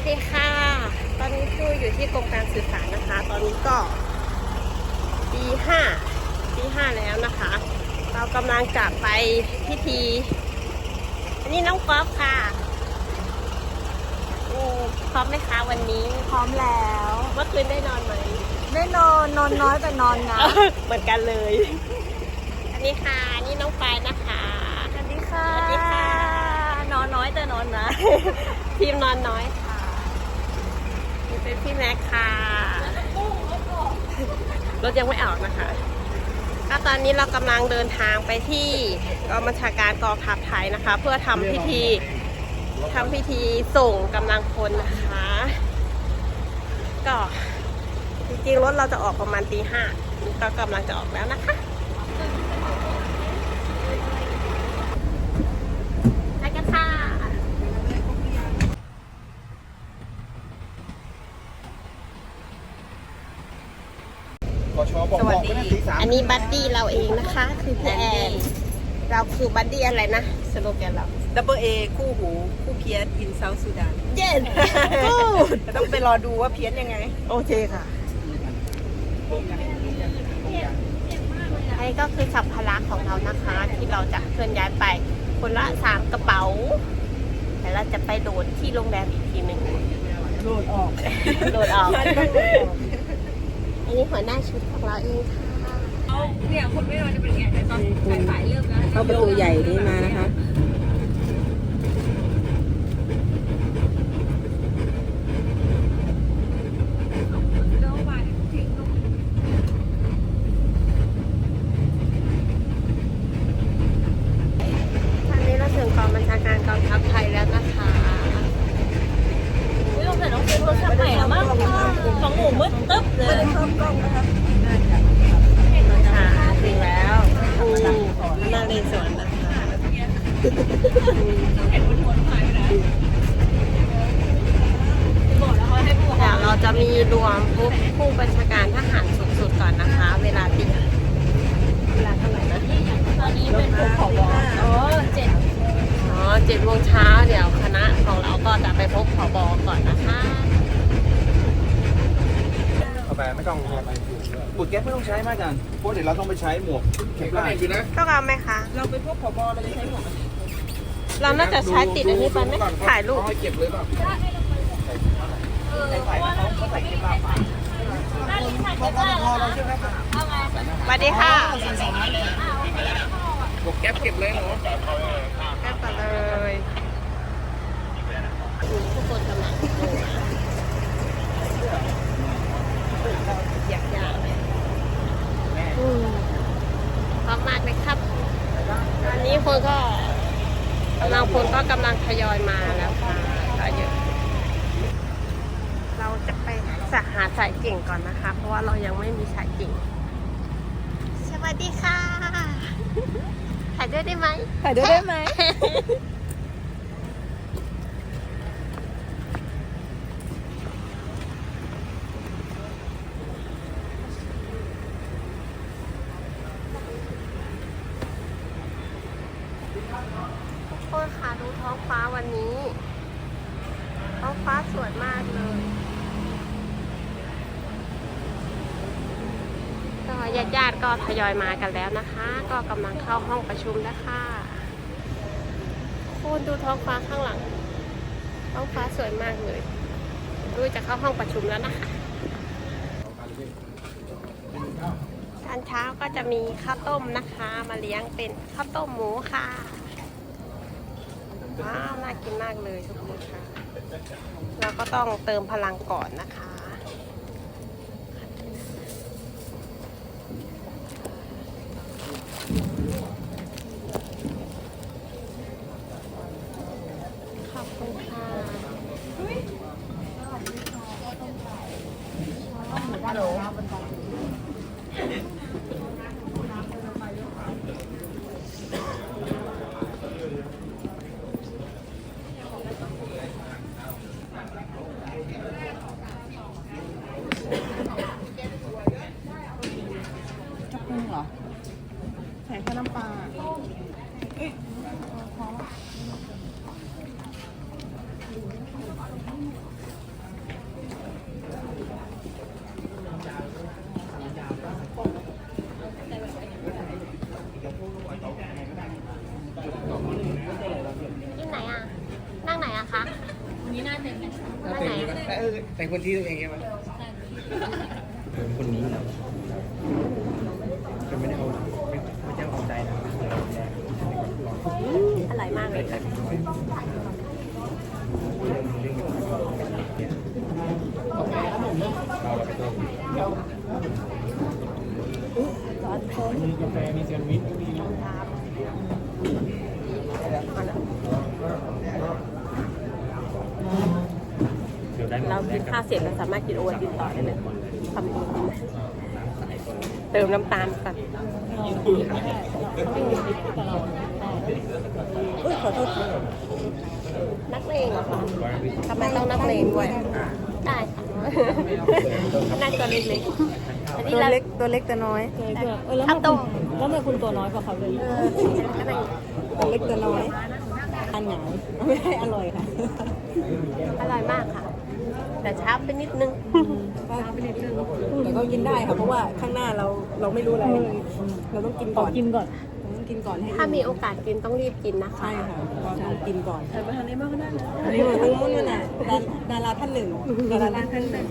วัสดีค่ะ ตอนนี้ครูอยู่ที่กรมการสื่อสารนะคะ ตอนนี้ก็ปีห้าปีห้าแล้วนะคะ เรากำลังจะไปพิธีอันนี้น้องป๊อปค่ะโอ้พร้อมไหมคะวันนี้ พร้อมแล้วเมื่อคืนได้นอนไหมได้นอนนอนน้อยแต่นอนนะเหมือนกันเลย อันนี้ค่ะอันนี่น้องปายนะคะสวัสดีค่ะสวัสดีค่ะ นอนน้อยแต่นอนนะ ทีมนอนน้อยค่ะ เป็นพี่แม็กค่ะรถยังไม่ออกนะคะก็ตอนนี้เรากำลังเดินทางไปที่กองบัญชาการกองทัพไทยนะคะ เพื่อทำพิธีทำพิธีส่งกำลังพลนะคะ ก็จริงๆรถเราจะออกประมาณตีห้าก็กำลังจะออกแล้วนะคะไปกันค่ะ กชบ อกบอกไม่ได้ตีสามอันนี้บัดดี้เราเองนะคะ คือพี่แอนเราคือบัดดี้อะไรนะสโลแกนเรา ดับเบิลเอคู่หู คู่เพี้ยนอินเซาท์ซูดานเย็นต้องไปรอดูว่าเพี้ยนยังไง โอเคค่ะอันนี้ก็คือสัมภาระของเรานะคะ ที่เราจะเคลื่อนย้ายไป คนละสามกระเป๋า แต่เราจะไปโดดที่โรงแรมอีกทีหนึ่งโหลดออกโดดออกอันนี้หัวหน้าชุดของเราเองค่ะ เนี่ยคนไม่นอนจะเป็นไงแต่ตอนสายเริ่มแล้ว เข้าประตูใหญ่นี้มานะคะ ตอนนี้เราถึงกองบัญชาการกองทัพไทยแล้วนะคะ ไม่ต้องใส่น้องเป็นโทรศัพท์ใหม่แล้วมั้งของหมูมืดตึ๊บเลย ค่ะถึงแล้วอืมนั่งในสวนนะคะ เดี๋ยวเราจะมีรวมผู้ผู้บัญชาการทหารสูงสุดก่อนนะคะ เวลาตีเวลาเท่าไหร่นะตอนนี้เป็นผู้ขอวอ๋อเจ็ดอ๋อเจ็ดโมงเช้าเดี๋ยวคณะของเราก็จะไปพบผบก่อนนะคะเอาไปไม่ต้องปุดแก๊สไม่ต้องใช้มากจันเพราะเดี๋ยวเราต้องไปใช้หมวกเข็มได้อยู่นะ ต้องเอาไหมคะ เราไปพวกขอบอเราจะใช้หมวก เราน่าจะใช้ติดอันนี้ไปไหมถ่ายรูปเก็บเลยป่ะสวัสดีค่ะหมวกแก๊ปเก็บเลยเหรอแก้ก่อนเลยทุกคนกำลังอยากยากเลยพร้อมมากเลยครับตอนนี้คนก็ กำลังพลก็กำลังทยอยมาแล้วค่ะก็เยอะเราจะไปสหาสายเก่งก่อนนะคะ เพราะว่าเรายังไม่มีสายเก่ง สวัสดีค่ะ ถ่ายด้วยได้ไหมถ่ายด้วยได้ไหม คนค่ะดูท้องฟ้าวันนี้ ท้องฟ้าสวยมากเลยก็ญาติญาติๆก็ทยอยมากันแล้วนะคะ ก็กำลังเข้าห้องประชุมแล้วค่ะคุณดูท้องฟ้าข้างหลัง ท้องฟ้าสวยมากเลยดูจะเข้าห้องประชุมแล้วนะคะตอนเช้าก็จะมีข้าวต้มนะคะ มาเลี้ยงเป็นข้าวต้มหมูค่ะ ว้าวน่ากินมากเลยทุกคนค่ะ เราก็ต้องเติมพลังก่อนนะคะ ขอบคุณค่ะจะ กินไหนอะ นั่งไหนอะคะนั่งไหน แต่คนที่ตัวเองใช่ไหม คนนี้ากเลยค่ะมีกาแฟมีแซนด์วิชมีเดี๋ยวได้เรากินข้าวเสร็จเราสามารถกินโอวัลตินต่อได้เลยทำเองเติมน้ำตาลก่อน อุ้ยขอโทษค่ะนักเลงเหรอคะทำไมต้องนักเลงด้วย ได้ค่ะน่าจะเล็กๆอันนี้ตัวเราเล็กตัวเล็กแต่น้อยเออแล้วข้าวต้มแล้วทำไมคุณตัวน้อยกว่าเขาเลยเอออะไรตัวเล็กแต่น้อยอันหงายไม่ได้อร่อยค่ะ อร่อยมากค่ะ แต่ช้าไปนิดนึง แต่ก็กินได้ค่ะเพราะว่าข้างหน้าเราเราไม่รู้อะไร เราต้องกินขอก่อน กินก่อนเราต้อง กินก่อนให้ถ้ามีโอกาสกินต้องรีบกินนะคะ ใช่ค่ะเราต้องกินก่อนแต่ไปทางนี้มากก็ได้นะอันนี้มาทั้งนู้นน่ะดาดาราท่านหนึ่งดาราท่านหนึ่ง